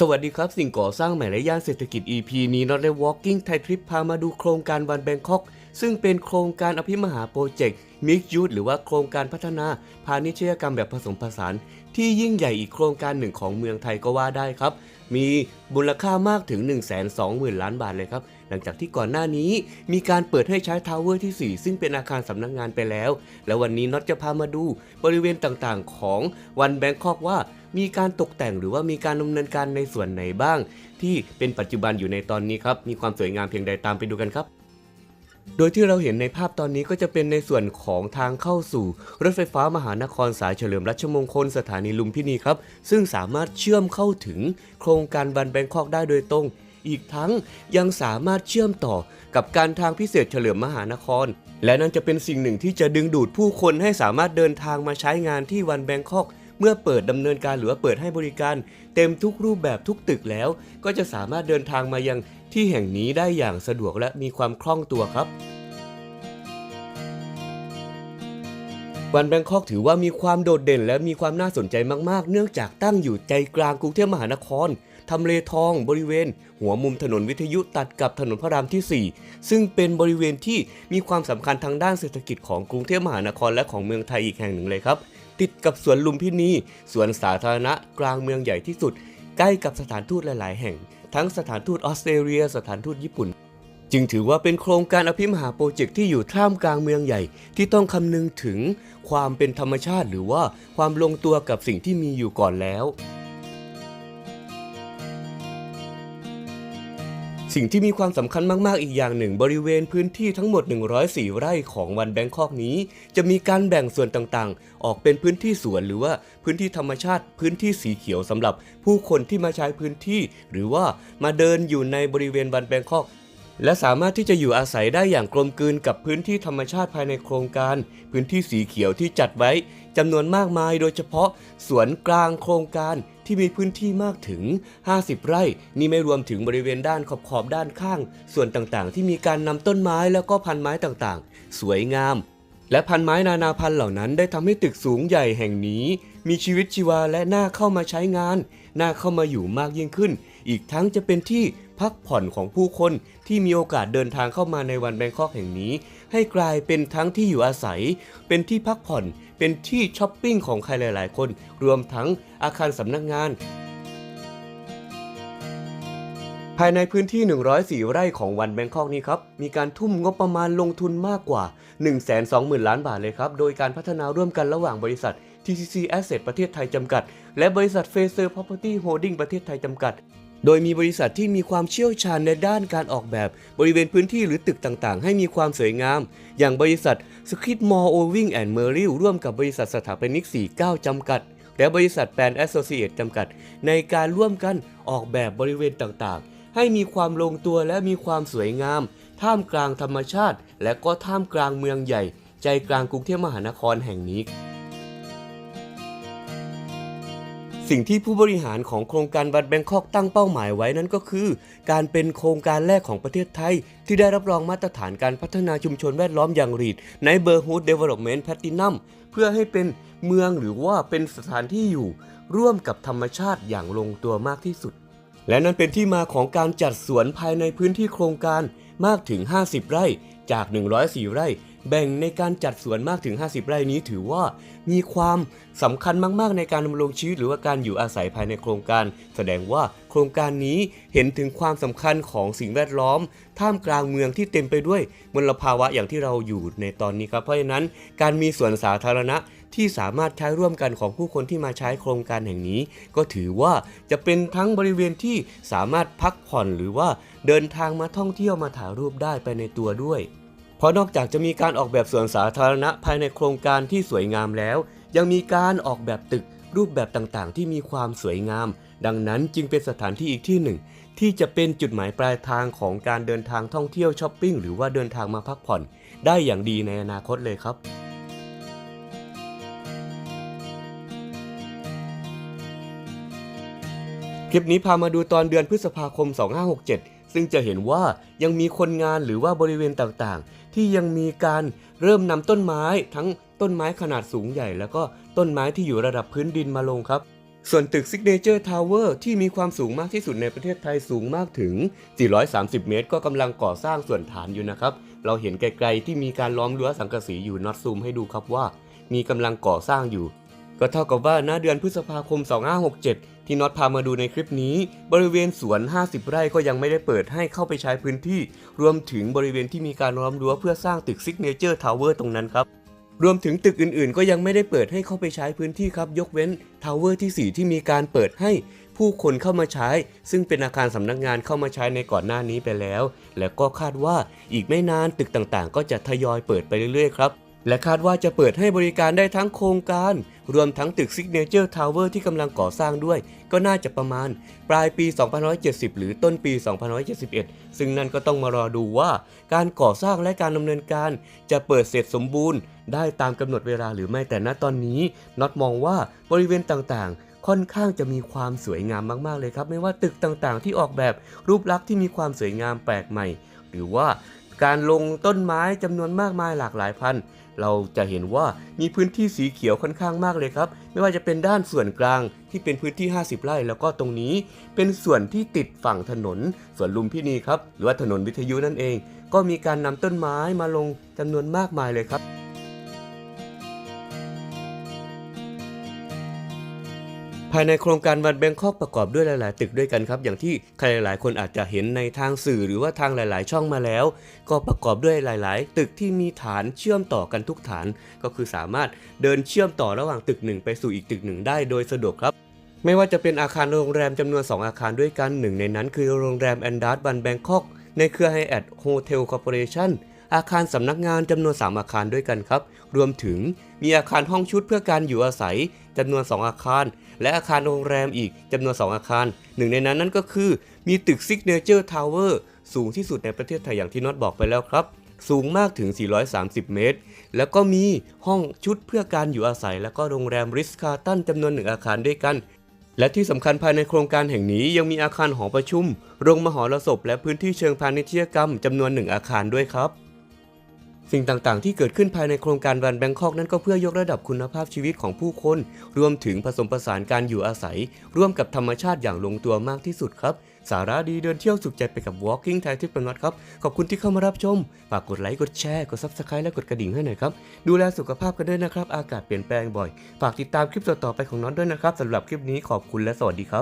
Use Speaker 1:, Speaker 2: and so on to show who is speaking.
Speaker 1: สวัสดีครับ สิ่งก่อสร้างใหม่และย่านเศรษฐกิจ EP นี้ Not the Walking Thai Trip พามาดูโครงการวันแบงคอก ซึ่งเป็นโครงการอภิมหาโปรเจกต์ Mix Youth หรือว่าโครงการพัฒนา พาณิชยกรรมแบบผสมผสาน ที่ยิ่งใหญ่อีกโครงการหนึ่งของเมืองไทยก็ว่าได้ครับ มีมูลค่ามากถึง 1 2 0 0 0 0 ล้านบาทเลยครับ หลังจากที่ก่อนหน้านี้มีการเปิดให้ใช้ทาวเวอร์ที่ 4 ซึ่งเป็นอาคารสำนักงานไปแล้ว และวันนี้น็อตจะพามาดูบริเวณต่างๆ ของวันแบงคอกว่า มีการตกแต่งหรือว่ามีการดำเนินการในส่วนไหนบ้าง ที่เป็นปัจจุบันอยู่ในตอนนี้ครับมีความสวยงามเพียงใดตามไปดูกันครับ โดยที่เราเห็นในภาพตอนนี้ก็จะเป็นในส่วนของทางเข้าสู่ รถไฟฟ้ามหานครสายเฉลิมรัชมงคลสถานีลุมพินีครับ ซึ่งสามารถเชื่อมเข้าถึงโครงการบันแบงคอกได้โดยตรง อีกทั้งยังสามารถเชื่อมต่อกับการทางพิเศษเฉลิมมหานคร และนั่นจะเป็นสิ่งหนึ่งที่จะดึงดูดผู้คนให้สามารถเดินทางมาใช้งานที่วันแบงคอก เมื่อเปิดดำเนินการหรือว่าเปิดให้บริการ เต็มทุกรูปแบบทุกตึกแล้ว ก็จะสามารถเดินทางมายังที่แห่งนี้ได้อย่างสะดวกและมีความคล่องตัวครับวันแบงคอกถือว่ามีความโดดเด่นและมีความน่าสนใจมาก ๆ เนื่องจากตั้งอยู่ใจกลางกรุงเทพมหานคร ทำเลทองบริเวณ หัวมุมถนนวิทยุตัดกับถนนพระรามที่ 4 ซึ่งเป็นบริเวณที่มีความสำคัญทางด้านเศรษฐกิจของกรุงเทพมหานครและของเมืองไทยอีกแห่งหนึ่งเลยครับ ติดกับสวนลุมพินีสวนสาธารณะกลางเมืองใหญ่ที่สุด ใกล้กับสถานทูตหลาย ๆ แห่ง ทั้งสถานทูตออสเตรเลีย สถานทูตญี่ปุ่น จึงถือว่าเป็นโครงการอภิมหาโปรเจกต์ที่อยู่ท่ามกลางเมืองใหญ่ ที่ต้องคำนึงถึงความเป็นธรรมชาติ หรือว่าความลงตัวกับสิ่งที่มีอยู่ก่อนแล้ว สิ่งที่มีความสำคัญมากๆอีกอย่างหนึ่งบริเวณพื้นที่ทั้งหมด 104 ไร่ของวันแบงคอกนี้ จะมีการแบ่งส่วนต่างๆ ออกเป็นพื้นที่สวนหรือว่าพื้นที่ธรรมชาติ พื้นที่สีเขียวสำหรับผู้คนที่มาใช้พื้นที่ หรือว่ามาเดินอยู่ในบริเวณวันแบงคอก และสามารถที่จะอยู่อาศัยได้อย่างกลมกลืนกับพื้นที่ธรรมชาติภายในโครงการ พื้นที่สีเขียวที่จัดไว้จำนวนมากมาย โดยเฉพาะสวนกลางโครงการที่มีพื้นที่มากถึง 50 ไร่ นี่ไม่รวมถึงบริเวณด้านขอบขอบด้านข้าง ส่วนต่างๆ ที่มีการนำต้นไม้แล้วก็พันไม้ต่างๆ สวยงาม และพันไม้นานาพันธุ์เหล่านั้นได้ทำให้ตึกสูงใหญ่แห่งนี้ มีชีวิตชีวาและน่าเข้ามาใช้งาน น่าเข้ามาอยู่มากยิ่งขึ้น อีกทั้งจะเป็นที่พักผ่อนของผู้คนที่มีโอกาสเดินทางเข้ามาในวันแบงคอกแห่งนี้ ให้กลายเป็นทั้งที่อยู่อาศัย เป็นที่พักผ่อน เป็นที่ช้อปปิ้งของใครหลาย ๆ คน รวมทั้งอาคารสำนักงานภายในพื้นที่ 104 ไร่ของวันแบงคอกนี้ครับ มีการทุ่มงบประมาณลงทุนมากกว่า 120,000 ล้านบาทเลยครับ โดยการพัฒนาร่วมกันระหว่างบริษัท TCC Asset ประเทศไทยจำกัด และบริษัท f a c e r Property Holding ประเทศไทยจำกัด โดยมีบริษัทที่มีความเชี่ยวชาญในด้านการออกแบบบริเวณพื้นที่หรือตึกต่างๆ ให้มีความสวยงาม อย่างบริษัท s k i d m o r e Owing and Merrill ร่วมกับบริษัทสถาปนิก 49 จำกัด และบริษัทแปน Associate จำกัด ในการร่วมกันออกแบบบริเวณต่างๆ ให้มีความลงตัวและมีความสวยงาม ท่ามกลางธรรมชาติ และก็ท่ามกลางเมืองใหญ่ ใจกลางกรุงเทพมหานครแห่งนี้ สิ่งที่ผู้บริหารของโครงการวัดแบงคอกตั้งเป้าหมายไว้นั้นก็คือ การเป็นโครงการแรกของประเทศไทย ที่ได้รับรองมาตรฐานการพัฒนาชุมชนแวดล้อมอย่างรีดในเบอร์ o ูดเดเวล็อปเมนต์แพตตินัมเพื่อให้เป็นเมืองหรือว่าเป็นสถานที่อยู่ ร่วมกับธรรมชาติอย่างลงตัวมากที่สุด และนั่นเป็นที่มาของการจัดสวนภายในพื้นที่โครงการมากถึง 50 ไร่จาก 104 ไร่ แบ่งในการจัดสวนมากถึง 50 ไร่นี้ถือว่ามีความสำคัญมาก ๆ ในการดำรงชีวิตหรือว่าการอยู่อาศัยภายในโครงการ แสดงว่าโครงการนี้เห็นถึงความสำคัญของสิ่งแวดล้อม ท่ามกลางเมืองที่เต็มไปด้วยมลภาวะอย่างที่เราอยู่ในตอนนี้ครับ เพราะฉะนั้นการมีสวนสาธารณะที่สามารถใช้ร่วมกันของผู้คนที่มาใช้โครงการแห่งนี้ ก็ถือว่าจะเป็นทั้งบริเวณที่สามารถพักผ่อนหรือว่าเดินทางมาท่องเที่ยวมาถ่ายรูปได้ไปในตัวด้วย เพราะนอกจากจะมีการออกแบบสวนสาธารณะภายในโครงการที่สวยงามแล้ว ยังมีการออกแบบตึกรูปแบบต่างๆ ที่มีความสวยงาม ดังนั้นจึงเป็นสถานที่อีกที่หนึ่ง ที่จะเป็นจุดหมายปลายทางของการเดินทางท่องเที่ยวช้อปปิ้งหรือว่าเดินทางมาพักผ่อน ได้อย่างดีในอนาคตเลยครับคลิปนี้พามาดูตอนเดือนพฤษภาคม 2567 ซึ่งจะเห็นว่ายังมีคนงานหรือว่าบริเวณต่างๆ ที่ยังมีการเริ่มนำต้นไม้ทั้งต้นไม้ขนาดสูงใหญ่ แล้วก็ต้นไม้ที่อยู่ระดับพื้นดินมาลงครับ ส่วนตึก Signature Tower ที่มีความสูงมากที่สุดในประเทศไทยสูงมากถึง 430 เมตร ก็กำลังก่อสร้างส่วนฐานอยู่นะครับ เราเห็นไกลๆที่มีการล้อมรั้วสังกะสีอยู่น็อตซูมให้ดูครับว่า มีกำลังก่อสร้างอยู่ ก็เท่ากับว่าณเดือนพฤษภาคม 2567 ที่น็อตพามาดูในคลิปนี้ บริเวณสวน 50 ไร่ก็ยังไม่ได้เปิดให้เข้าไปใช้พื้นที่ รวมถึงบริเวณที่มีการล้อมรั้วเพื่อสร้างตึก Signature Tower ตรงนั้นครับรวมถึงตึกอื่นๆ ก็ยังไม่ได้เปิดให้เข้าไปใช้พื้นที่ครับ ยกเว้นทาวเวอร์ที่ 4 ที่มีการเปิดให้ผู้คนเข้ามาใช้ ซึ่งเป็นอาคารสำนักงานเข้ามาใช้ในก่อนหน้านี้ไปแล้ว และก็คาดว่าอีกไม่นานตึกต่างๆ ก็จะทยอยเปิดไปเรื่อยๆ ครับ และคาดว่าจะเปิดให้บริการได้ทั้งโครงการ รวมทั้งตึก Signature Tower ที่กำลังก่อสร้างด้วย ก็น่าจะประมาณ ปลายปี 2570 หรือต้นปี 2571 ซึ่งนั่นก็ต้องมารอดูว่า การก่อสร้างและการดำเนินการ จะเปิดเสร็จสมบูรณ์ ได้ตามกำหนดเวลาหรือไม่แต่ณตอนนี้น็อตมองว่าบริเวณต่างๆค่อนข้างจะมีความสวยงามมากๆเลยครับ ไม่ว่าตึกต่างๆ ที่ออกแบบรูปลักษณ์ที่มีความสวยงามแปลกใหม่ หรือว่า การลงต้นไม้จำนวนมากมายหลากหลายพัน เราจะเห็นว่ามีพื้นที่สีเขียวค่อนข้างมากเลยครับ ไม่ว่าจะเป็นด้านส่วนกลางที่เป็นพื้นที่ 50 ไร่ แล้วก็ตรงนี้เป็นส่วนที่ติดฝั่งถนนสวนลุมพินีครับ หรือว่าถนนวิทยุนั่นเอง ก็มีการนำต้นไม้มาลงจำนวนมากมายเลยครับายในโครงการวันแบงคอกประกอบด้วยหลาย ๆ ตึกด้วยกันครับ อย่างที่ใครหลาย ๆ คนอาจจะเห็นในทางสื่อหรือว่าทางหลาย ๆ ช่องมาแล้ว ก็ประกอบด้วยหลาย ๆ ตึกที่มีฐานเชื่อมต่อกันทุกฐาน ก็คือสามารถเดินเชื่อมต่อระหว่างตึกหนึ่งไปสู่อีกตึกหนึ่งได้โดยสะดวกครับไม่ว่าจะเป็นอาคารโรงแรมจำนวน 2 อาคารด้วยกันหนึ่งในนั้นคือโรงแรมแอนดาร์บันแบงคอกในเครือไฮแอทโฮเทลคอร์ปอเรชั่นอาคารสำนักงานจำนวน 3 อาคารด้วยกันครับ รวมถึงมีอาคารห้องชุดเพื่อการอยู่อาศัย จำนวน 2 อาคาร และอาคารโรงแรมอีกจำนวน 2 อาคาร หนึ่งในนั้นนั่นก็คือมีตึก Signature Tower สูงที่สุดในประเทศไทยอย่างที่น็อตบอกไปแล้วครับ สูงมากถึง 430 เมตร แล้วก็มีห้องชุดเพื่อการอยู่อาศัย แล้วก็โรงแรมริสคาตันจำนวนหนึ่งอาคารด้วยกันและที่สำคัญภายในโครงการแห่งนี้ยังมีอาคารหอประชุม โรงมหรสพ และพื้นที่เชิงพาณิชยกรรมจำนวนหนึ่งอาคารด้วยครับ สิ่งต่างๆ ที่เกิดขึ้นภายในโครงการวันแบงคอกนั้นก็เพื่อยกระดับคุณภาพชีวิตของผู้คน รวมถึงผสมผสานการอยู่อาศัย ร่วมกับธรรมชาติอย่างลงตัวมากที่สุดครับ สาระดีเดินเที่ยวสุขใจไปกับ Walking Thai Trip นัดครับ ขอบคุณที่เข้ามารับชมฝากกดไลค์กดแชร์กด Subscribe และกดกระดิ่งให้หน่อยครับ ดูแลสุขภาพกันด้วยนะครับ อากาศเปลี่ยนแปลงบ่อย ฝากติดตามคลิปต่อๆไปของน็อตด้วยนะครับสำหรับคลิปนี้ขอบคุณและสวัสดีครับ